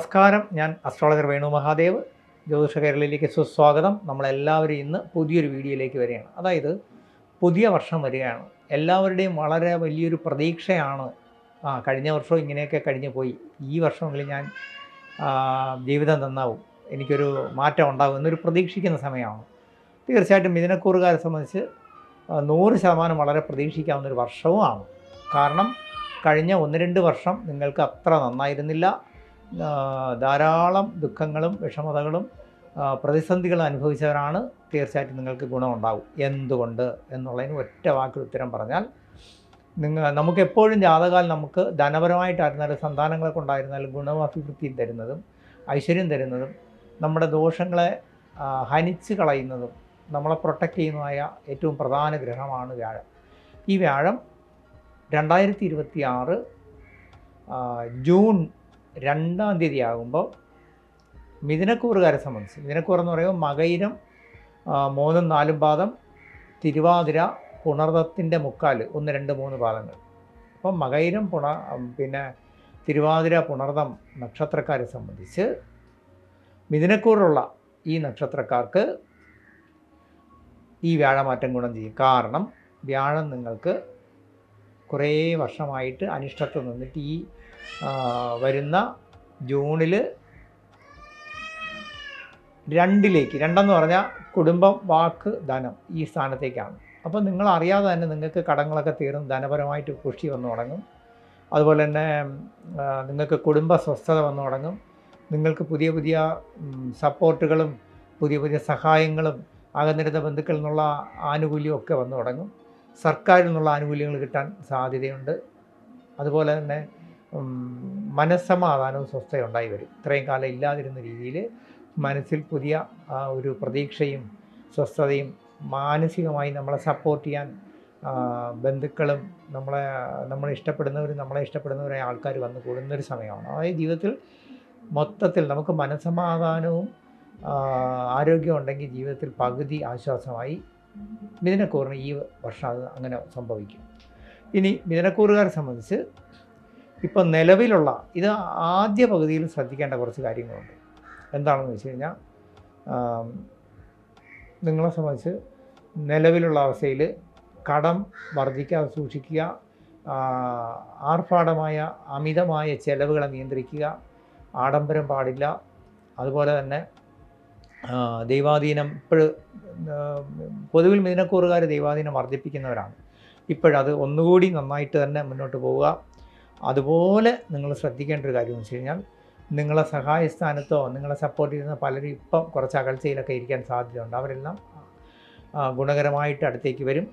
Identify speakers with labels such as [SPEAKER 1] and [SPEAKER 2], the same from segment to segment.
[SPEAKER 1] നമസ്കാരം. ഞാൻ അസ്ട്രോളജർ വേണു മഹാദേവ്. ജ്യോതിഷ കേരളയിലേക്ക് സുസ്വാഗതം. നമ്മളെല്ലാവരും ഇന്ന് പുതിയൊരു വീഡിയോയിലേക്ക് വരികയാണ്. അതായത് പുതിയ വർഷം വരികയാണ്. എല്ലാവരുടെയും വളരെ വലിയൊരു പ്രതീക്ഷയാണ്. ആ കഴിഞ്ഞ വർഷവും ഇങ്ങനെയൊക്കെ കഴിഞ്ഞു പോയി. ഈ വർഷമെങ്കിലും ഞാൻ ജീവിതം നന്നാവും. എനിക്കൊരു മാറ്റം ഉണ്ടാകും എന്നൊരു പ്രതീക്ഷിക്കുന്ന സമയമാണ്. തീർച്ചയായിട്ടും മിഥുനക്കൂറുകാരെ സംബന്ധിച്ച് നൂറ് ശതമാനം വളരെ പ്രതീക്ഷിക്കാവുന്നൊരു വർഷവുമാണ്. കാരണം കഴിഞ്ഞ ഒന്ന് രണ്ട് വർഷം നിങ്ങൾക്ക് അത്ര നന്നായിരുന്നില്ല. ധാരാളം ദുഃഖങ്ങളും വിഷമതകളും പ്രതിസന്ധികൾ അനുഭവിച്ചവരാണ് തീർച്ചയായിട്ടും നിങ്ങൾക്ക് ഗുണമുണ്ടാകും എന്തുകൊണ്ട് എന്നുള്ളതിന് ഒറ്റ വാക്കിൽ ഉത്തരം പറഞ്ഞാൽ നിങ്ങൾ നമുക്ക് എപ്പോഴും ജാതകാൽ നമുക്ക് ധനപരമായിട്ടായിരുന്നാലും സന്താനങ്ങളൊക്കെ ഉണ്ടായിരുന്നാലും ഗുണമഭിവൃദ്ധി തരുന്നതും ഐശ്വര്യം തരുന്നതും നമ്മുടെ ദോഷങ്ങളെ ഹനിച്ച് കളയുന്നതും നമ്മളെ പ്രൊട്ടക്റ്റ് ചെയ്യുന്നതായ ഏറ്റവും പ്രധാന ഗ്രഹമാണ് വ്യാഴം. ഈ വ്യാഴം രണ്ടായിരത്തി ഇരുപത്തി ആറ് ജൂൺ രണ്ടാം തീയതി ആകുമ്പോൾ മിഥുനക്കൂറുകാരെ സംബന്ധിച്ച് മിഥുനക്കൂർ എന്ന് പറയുമ്പോൾ മകയിരം മൂന്നും നാലും പാദം തിരുവാതിര പുണർദത്തിന്റെ മുക്കാൽ ഒന്ന് രണ്ട് മൂന്ന് പാദങ്ങൾ. അപ്പം മകയിരം പുണ പിന്നെ തിരുവാതിര പുണർദം നക്ഷത്രക്കാരെ സംബന്ധിച്ച് മിഥുനക്കൂറുള്ള ഈ നക്ഷത്രക്കാർക്ക് ഈ വ്യാഴമാറ്റം ഗുണം ചെയ്യും. കാരണം വ്യാഴം നിങ്ങൾക്ക് കുറേ വർഷമായിട്ട് അനിഷ്ടത്തിൽ നിന്നിട്ട് ഈ വരുന്ന ജൂണിൽ രണ്ടിലേക്ക് രണ്ടെന്ന് പറഞ്ഞാൽ കുടുംബം വാക്ക് ധനം ഈ സ്ഥാനത്തേക്കാണ്. അപ്പോൾ നിങ്ങൾ അറിയാതെ തന്നെ നിങ്ങൾക്ക് കടങ്ങളൊക്കെ തീർന്ന് ധനപരമായിട്ട് കൃഷി വന്നു തുടങ്ങും. അതുപോലെ തന്നെ നിങ്ങൾക്ക് കുടുംബ സ്വസ്ഥത വന്നു തുടങ്ങും. നിങ്ങൾക്ക് പുതിയ പുതിയ സപ്പോർട്ടുകളും പുതിയ പുതിയ സഹായങ്ങളും അകന്നിരുന്ന ബന്ധുക്കളിൽ നിന്നുള്ള ആനുകൂല്യം ഒക്കെ വന്നു തുടങ്ങും. സർക്കാരിൽ നിന്നുള്ള ആനുകൂല്യങ്ങൾ കിട്ടാൻ സാധ്യതയുണ്ട്. അതുപോലെ തന്നെ മനസ്സമാധാനവും സ്വസ്ഥയും ഉണ്ടായി വരും. ഇത്രയും കാലം ഇല്ലാതിരുന്ന രീതിയിൽ മനസ്സിൽ പുതിയ ഒരു പ്രതീക്ഷയും സ്വസ്ഥതയും മാനസികമായി നമ്മളെ സപ്പോർട്ട് ചെയ്യാൻ ബന്ധുക്കളും നമ്മളെ നമ്മളെ ഇഷ്ടപ്പെടുന്നവരും നമ്മളെ ഇഷ്ടപ്പെടുന്നവരായ ആൾക്കാർ വന്ന് കൂടുന്നൊരു സമയമാണ്. അതായത് ജീവിതത്തിൽ മൊത്തത്തിൽ നമുക്ക് മനസ്സമാധാനവും ആരോഗ്യം ഉണ്ടെങ്കിൽ ജീവിതത്തിൽ പകുതി ആശ്വാസമായി മിഥുനക്കൂറിന് ഈ വർഷം അത് അങ്ങനെ സംഭവിക്കും. ഇനി മിഥുനക്കൂറുകാരെ സംബന്ധിച്ച് ഇപ്പം നിലവിലുള്ള ഇത് ആദ്യ പകുതിയിൽ ശ്രദ്ധിക്കേണ്ട കുറച്ച് കാര്യങ്ങളുണ്ട്. എന്താണെന്ന് വെച്ച് കഴിഞ്ഞാൽ നിങ്ങളെ സംബന്ധിച്ച് നിലവിലുള്ള അവസ്ഥയിൽ കടം വർദ്ധിക്കാതെ സൂക്ഷിക്കുക ആർഭാടമായ അമിതമായ ചെലവുകളെ നിയന്ത്രിക്കുക ആഡംബരം പാടില്ല അതുപോലെ തന്നെ ദൈവാധീനം ഇപ്പോൾ പൊതുവിൽ മിഥുനക്കൂറുകാർ ദൈവാധീനം വർദ്ധിപ്പിക്കുന്നവരാണ്. ഇപ്പോഴത് ഒന്നുകൂടി നന്നായിട്ട് തന്നെ മുന്നോട്ട് പോവുക. അതുപോലെ നിങ്ങൾ ശ്രദ്ധിക്കേണ്ട ഒരു കാര്യം എന്ന് വെച്ച് കഴിഞ്ഞാൽ നിങ്ങളെ സഹായസ്ഥാനത്തോ നിങ്ങളെ സപ്പോർട്ട് ചെയ്യുന്ന പലരും ഇപ്പം കുറച്ച് അകൽച്ചയിലൊക്കെ ഇരിക്കാൻ സാധ്യതയുണ്ട്. അവരെല്ലാം ഗുണകരമായിട്ട് അടുത്തേക്ക് വരും.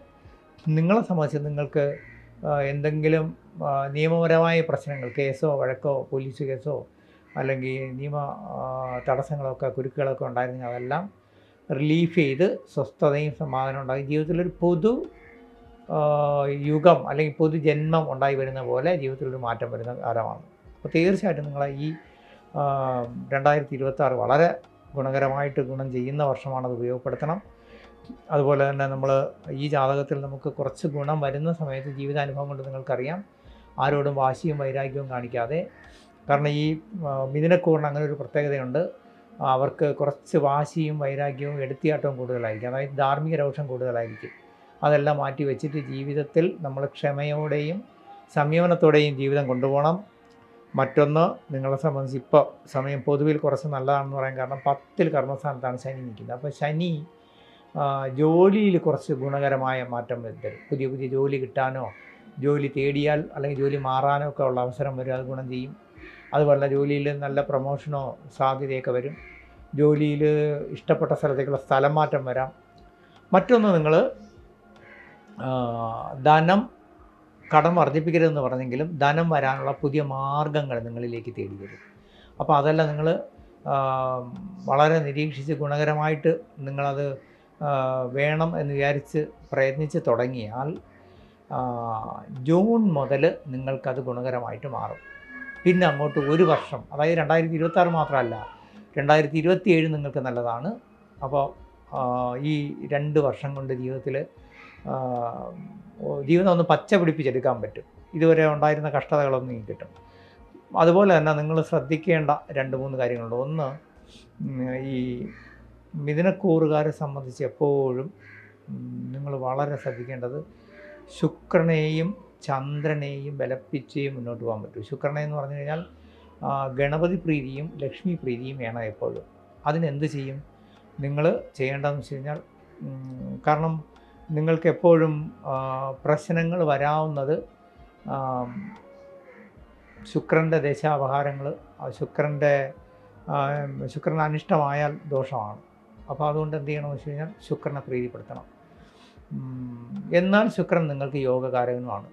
[SPEAKER 1] നിങ്ങളെ സംബന്ധിച്ച് നിങ്ങൾക്ക് എന്തെങ്കിലും നിയമപരമായ പ്രശ്നങ്ങൾ കേസോ വഴക്കോ പോലീസ് കേസോ അല്ലെങ്കിൽ നിയമ തടസ്സങ്ങളൊക്കെ കുരുക്കുകളൊക്കെ ഉണ്ടായിരുന്നെങ്കിൽ അതെല്ലാം റിലീഫ് ചെയ്ത് സ്വസ്ഥതയും സമാധാനം ഉണ്ടാകും. ജീവിതത്തിലൊരു പൊതു യുഗം അല്ലെങ്കിൽ പൊതുജന്മം ഉണ്ടായി വരുന്ന പോലെ ജീവിതത്തിൽ ഒരു മാറ്റം വരുന്ന കാലമാണ്. അപ്പോൾ തീർച്ചയായിട്ടും നിങ്ങളെ ഈ രണ്ടായിരത്തി ഇരുപത്തി വളരെ ഗുണകരമായിട്ട് ഗുണം ചെയ്യുന്ന വർഷമാണത് ഉപയോഗപ്പെടുത്തണം. അതുപോലെ തന്നെ നമ്മൾ ഈ ജാതകത്തിൽ നമുക്ക് കുറച്ച് ഗുണം വരുന്ന സമയത്ത് ജീവിതാനുഭവം കൊണ്ട് നിങ്ങൾക്കറിയാം. ആരോടും വാശിയും വൈരാഗ്യവും കാണിക്കാതെ. കാരണം ഈ മിഥുനക്കൂറിന് അങ്ങനെ ഒരു പ്രത്യേകതയുണ്ട്. അവർക്ക് കുറച്ച് വാശിയും വൈരാഗ്യവും എടുത്തിയാട്ടവും കൂടുതലായിരിക്കും. അതായത് ധാർമ്മിക രോഷം കൂടുതലായിരിക്കും. അതെല്ലാം മാറ്റി വെച്ചിട്ട് ജീവിതത്തിൽ നമ്മൾ ക്ഷമയോടെയും സംയമനത്തോടെയും ജീവിതം കൊണ്ടുപോകണം. മറ്റൊന്ന് നിങ്ങളെ സംബന്ധിച്ച് ഇപ്പോൾ സമയം പൊതുവിൽ കുറച്ച് നല്ലതാണെന്ന് പറയാൻ കാരണം പത്തിൽ കർമ്മസ്ഥാനത്താണ് ശനി നിൽക്കുന്നത്. അപ്പോൾ ശനി ജോലിയിൽ കുറച്ച് ഗുണകരമായ മാറ്റം വരുത്തരും പുതിയ പുതിയ ജോലി കിട്ടാനോ ജോലി തേടിയാൽ അല്ലെങ്കിൽ ജോലി മാറാനോ ഒക്കെ ഉള്ള അവസരം വരും. അത് ഗുണം ചെയ്യും. അതുപോലെ ജോലിയിൽ നല്ല പ്രൊമോഷനോ സാധ്യതയൊക്കെ വരും. ജോലിയിൽ ഇഷ്ടപ്പെട്ട സ്ഥലത്തേക്കുള്ള സ്ഥലം മാറ്റം വരാം. മറ്റൊന്ന് നിങ്ങൾ ധനം കടം വർദ്ധിപ്പിക്കരുതെന്ന് പറഞ്ഞെങ്കിലും ധനം വരാനുള്ള പുതിയ മാർഗങ്ങൾ നിങ്ങളിലേക്ക് തേടി വരും അപ്പോൾ അതെല്ലാം നിങ്ങൾ വളരെ നിരീക്ഷിച്ച് ഗുണകരമായിട്ട് നിങ്ങളത് വേണം എന്ന് വിചാരിച്ച് പ്രയത്നിച്ച് തുടങ്ങിയാൽ ജൂൺ മുതൽ നിങ്ങൾക്കത് ഗുണകരമായിട്ട് മാറും. പിന്നെ അങ്ങോട്ട് ഒരു വർഷം അതായത് രണ്ടായിരത്തി ഇരുപത്താറ് മാത്രമല്ല രണ്ടായിരത്തി ഇരുപത്തി ഏഴ് നിങ്ങൾക്ക് നല്ലതാണ്. അപ്പോൾ ഈ രണ്ട് വർഷം കൊണ്ട് ജീവിതത്തിൽ ജീവിതം ഒന്ന് പച്ച പിടിപ്പിച്ചെടുക്കാൻ പറ്റും. ഇതുവരെ ഉണ്ടായിരുന്ന കഷ്ടതകളൊന്നും ഈ കിട്ടും. അതുപോലെ തന്നെ നിങ്ങൾ ശ്രദ്ധിക്കേണ്ട രണ്ട് മൂന്ന് കാര്യങ്ങളുണ്ട്. ഒന്ന് ഈ മിഥുനക്കൂറുകാരെ സംബന്ധിച്ച് എപ്പോഴും നിങ്ങൾ വളരെ ശ്രദ്ധിക്കേണ്ടത് ശുക്രനെയും ചന്ദ്രനെയും ബലപ്പിച്ചേ മുന്നോട്ട് പോകാൻ പറ്റും. ശുക്രനെ എന്ന് പറഞ്ഞു കഴിഞ്ഞാൽ ഗണപതി പ്രീതിയും ലക്ഷ്മി പ്രീതിയും വേണം എപ്പോഴും. അതിനെന്ത് ചെയ്യും? നിങ്ങൾ ചെയ്യേണ്ടതെന്ന് വെച്ച് കഴിഞ്ഞാൽ കാരണം നിങ്ങൾക്ക് എപ്പോഴും പ്രശ്നങ്ങൾ വരാവുന്നത് ശുക്രന്റെ ദശാപഹാരങ്ങൾ ശുക്രന്റെ ശുക്രൻ അനിഷ്ടമായാൽ ദോഷമാണ്. അപ്പോൾ അതുകൊണ്ട് എന്ത് ചെയ്യണമെന്ന് വെച്ച് കഴിഞ്ഞാൽ ശുക്രനെ പ്രീതിപ്പെടുത്തണം. എന്നാൽ ശുക്രൻ നിങ്ങൾക്ക് യോഗകാരകനുമാണ്.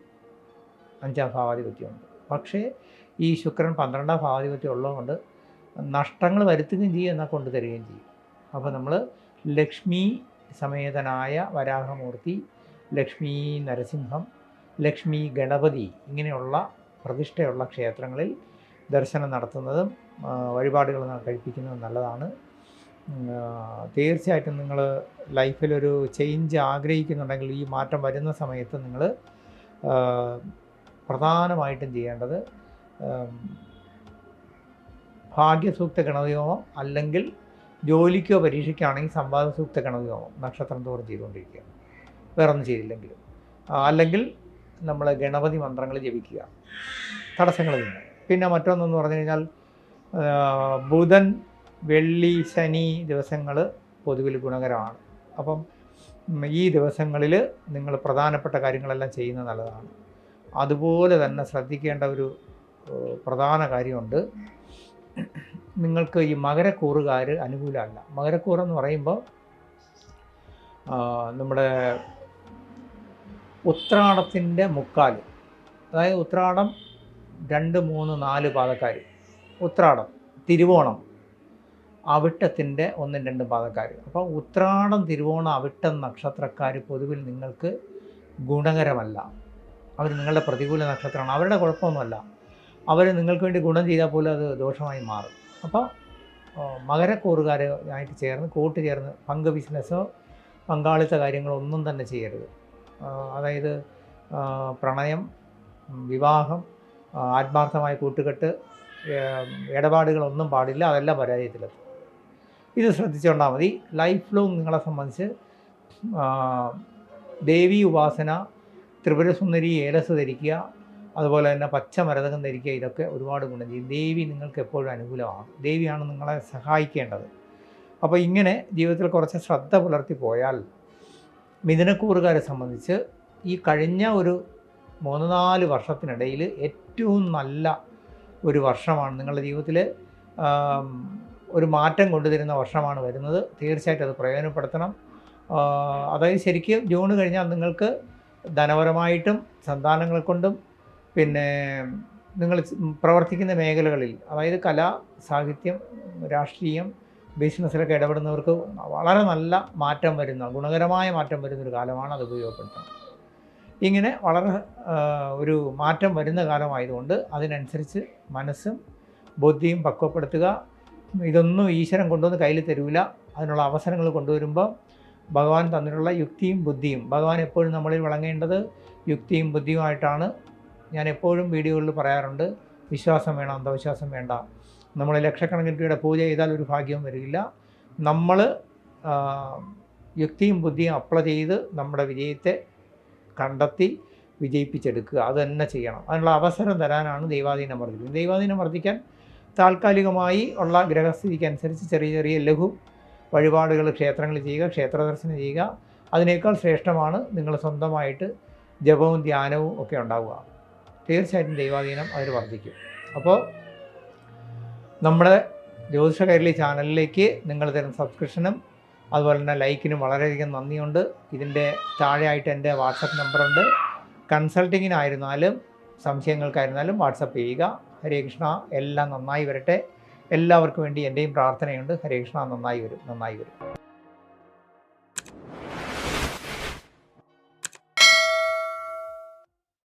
[SPEAKER 1] അഞ്ചാം ഭാവാധിപത്യമുണ്ട്. പക്ഷേ ഈ ശുക്രൻ പന്ത്രണ്ടാം ഭാവാധിപത്യം ഉള്ളതുകൊണ്ട് നഷ്ടങ്ങൾ വരുത്തുകയും ചെയ്യും എന്നാൽ കൊണ്ടു തരികയും ചെയ്യും. അപ്പോൾ നമ്മൾ ലക്ഷ്മി സമേതനായ വരാഹമൂർത്തി ലക്ഷ്മി നരസിംഹം ലക്ഷ്മി ഗണപതി ഇങ്ങനെയുള്ള പ്രതിഷ്ഠയുള്ള ക്ഷേത്രങ്ങളിൽ ദർശനം നടത്തുന്നതും വഴിപാടുകൾ കഴിപ്പിക്കുന്നതും നല്ലതാണ്. തീർച്ചയായിട്ടും നിങ്ങൾ ലൈഫിലൊരു ചേഞ്ച് ആഗ്രഹിക്കുന്നുണ്ടെങ്കിൽ ഈ മാറ്റം വരുന്ന സമയത്ത് നിങ്ങൾ പ്രധാനമായിട്ടും ചെയ്യേണ്ടത് ഭാഗ്യസൂക്ത ഗണതയോമം അല്ലെങ്കിൽ ജോലിക്കോ പരീക്ഷയ്ക്കാണെങ്കിൽ സംവാദ സൂക്ത കണക്ക് നക്ഷത്രം തോറും ചെയ്തുകൊണ്ടിരിക്കുക വേറെ ഒന്നും ചെയ്തില്ലെങ്കിലും അല്ലെങ്കിൽ നമ്മൾ ഗണപതി മന്ത്രങ്ങൾ ജപിക്കുക. തടസ്സങ്ങൾ നിന്ന് പിന്നെ മറ്റൊന്നെന്ന് പറഞ്ഞു കഴിഞ്ഞാൽ ബുധൻ വെള്ളി ശനി ദിവസങ്ങൾ പൊതുവിൽ ഗുണകരമാണ്. അപ്പം ഈ ദിവസങ്ങളിൽ നിങ്ങൾ പ്രധാനപ്പെട്ട കാര്യങ്ങളെല്ലാം ചെയ്യുന്നത് നല്ലതാണ്. അതുപോലെ തന്നെ ശ്രദ്ധിക്കേണ്ട ഒരു പ്രധാന കാര്യമുണ്ട്. നിങ്ങൾക്ക് ഈ മകരക്കൂറുകാർ അനുകൂലമല്ല. മകരക്കൂറെന്ന് പറയുമ്പോൾ നമ്മുടെ ഉത്രാടത്തിന്റെ മുക്കാൽ അതായത് ഉത്രാടം രണ്ട് മൂന്ന് നാല് പാതക്കാർ ഉത്രാടം തിരുവോണം അവിട്ടത്തിന്റെ ഒന്നും രണ്ടും പാതക്കാർ അപ്പോൾ ഉത്രാടം തിരുവോണം അവിട്ടം നക്ഷത്രക്കാർ പൊതുവിൽ നിങ്ങൾക്ക് ഗുണകരമല്ല. അവർ നിങ്ങളുടെ പ്രതികൂല നക്ഷത്രമാണ്. അവരുടെ കുഴപ്പമൊന്നുമല്ല. അവർ നിങ്ങൾക്ക് വേണ്ടി ഗുണം ചെയ്താൽ പോലും അത് ദോഷമായി മാറും. അപ്പോൾ മകരക്കൂറുകാരായിട്ട് ചേർന്ന് കൂട്ട് ചേർന്ന് പങ്ക് ബിസിനസ്സോ പങ്കാളിത്ത കാര്യങ്ങളോ ഒന്നും തന്നെ ചെയ്യരുത്. അതായത് പ്രണയം വിവാഹം ആത്മാർത്ഥമായ കൂട്ടുകെട്ട് ഇടപാടുകളൊന്നും പാടില്ല. അതെല്ലാം പരാജയത്തിലെത്തും ഇത് ശ്രദ്ധിച്ചുകൊണ്ടാൽ മതി. ലൈഫ് ലോങ് നിങ്ങളെ സംബന്ധിച്ച് ദേവി ഉപാസന ത്രിപുരസുന്ദരി ഏലസ് ധരിക്കുക അതുപോലെ തന്നെ പച്ച മരതകം ധരിക്കുക ഇതൊക്കെ ഒരുപാട് ഗുണം ചെയ്യും. ദേവി നിങ്ങൾക്ക് എപ്പോഴും അനുകൂലമാണ്. ദേവിയാണ് നിങ്ങളെ സഹായിക്കേണ്ടത്. അപ്പോൾ ഇങ്ങനെ ജീവിതത്തിൽ കുറച്ച് ശ്രദ്ധ പുലർത്തി പോയാൽ മിഥുനക്കൂറുകാരെ സംബന്ധിച്ച് ഈ കഴിഞ്ഞ ഒരു മൂന്ന് നാല് വർഷത്തിനിടയിൽ ഏറ്റവും നല്ല ഒരു വർഷമാണ്. നിങ്ങളുടെ ജീവിതത്തിൽ ഒരു മാറ്റം കൊണ്ടുതരുന്ന വർഷമാണ് വരുന്നത്. തീർച്ചയായിട്ടും അത് പ്രയോജനപ്പെടുത്തണം. അതായത് ശരിക്കും ജൂൺ കഴിഞ്ഞാൽ നിങ്ങൾക്ക് ധനപരമായിട്ടും സന്താനങ്ങളെ കൊണ്ടും പിന്നെ നിങ്ങൾ പ്രവർത്തിക്കുന്ന മേഖലകളിൽ അതായത് കല സാഹിത്യം രാഷ്ട്രീയം ബിസിനസ്സിലൊക്കെ ഇടപെടുന്നവർക്ക് വളരെ നല്ല മാറ്റം വരുന്ന ഗുണകരമായ മാറ്റം വരുന്ന ഒരു കാലമാണ് അത് ഉപയോഗപ്പെടുത്തുന്നത്. ഇങ്ങനെ വളരെ ഒരു മാറ്റം വരുന്ന കാലമായതുകൊണ്ട് അതിനനുസരിച്ച് മനസ്സും ബുദ്ധിയും പക്വപ്പെടുത്തുക. ഇതൊന്നും ഈശ്വരൻ കൊണ്ടുവന്ന് കയ്യിൽ തരൂല. അതിനുള്ള അവസരങ്ങൾ കൊണ്ടുവരുമ്പോൾ ഭഗവാൻ തന്നിട്ടുള്ള യുക്തിയും ബുദ്ധിയും ഭഗവാൻ എപ്പോഴും നമ്മളിൽ വിളങ്ങേണ്ടത് യുക്തിയും ബുദ്ധിയുമായിട്ടാണ്. ഞാൻ എപ്പോഴും വീഡിയോകളിൽ പറയാറുണ്ട് വിശ്വാസം വേണം അന്ധവിശ്വാസം വേണ്ട. നമ്മൾ ലക്ഷക്കണക്കിന് രൂപയുടെ പൂജ ചെയ്താൽ ഒരു ഭാഗ്യവും വരില്ല. നമ്മൾ യുക്തിയും ബുദ്ധിയും അപ്ലൈ ചെയ്ത് നമ്മുടെ വിജയത്തെ കണ്ടെത്തി വിജയിപ്പിച്ചെടുക്കുക. അത് തന്നെ ചെയ്യണം. അതിനുള്ള അവസരം തരാനാണ് ദൈവാധീനം വർദ്ധിക്കുന്നത് ദൈവാധീനം വർദ്ധിക്കാൻ താൽക്കാലികമായി ഉള്ള ഗ്രഹസ്ഥിതിക്ക് അനുസരിച്ച് ചെറിയ ചെറിയ ലഘു വഴിപാടുകൾ ക്ഷേത്രങ്ങളിൽ ചെയ്യുക ക്ഷേത്ര ദർശനം ചെയ്യുക. അതിനേക്കാൾ ശ്രേഷ്ഠമാണ് നിങ്ങൾ സ്വന്തമായിട്ട് ജപവും ധ്യാനവും ഒക്കെ ഉണ്ടാവുക. തീർച്ചയായിട്ടും ദൈവാധീനം അതിൽ വർദ്ധിക്കും. അപ്പോൾ നമ്മുടെ ജ്യോതിഷ കൈരളി ചാനലിലേക്ക് നിങ്ങൾ തരുന്ന സബ്സ്ക്രിപ്ഷനും അതുപോലെ തന്നെ ലൈക്കിനും വളരെയധികം നന്ദിയുണ്ട്. ഇതിന്റെ താഴെയായിട്ട് എന്റെ വാട്സപ്പ് നമ്പറുണ്ട്. കൺസൾട്ടിങ്ങിനായിരുന്നാലും സംശയങ്ങൾക്കായിരുന്നാലും വാട്സപ്പ് ചെയ്യുക. ഹരേ കൃഷ്ണ എല്ലാം നന്നായി വരട്ടെ. എല്ലാവർക്കും വേണ്ടി എന്റെയും പ്രാർത്ഥനയുണ്ട്. ഹരേ കൃഷ്ണ നന്നായി വരും. നന്നായി വരും.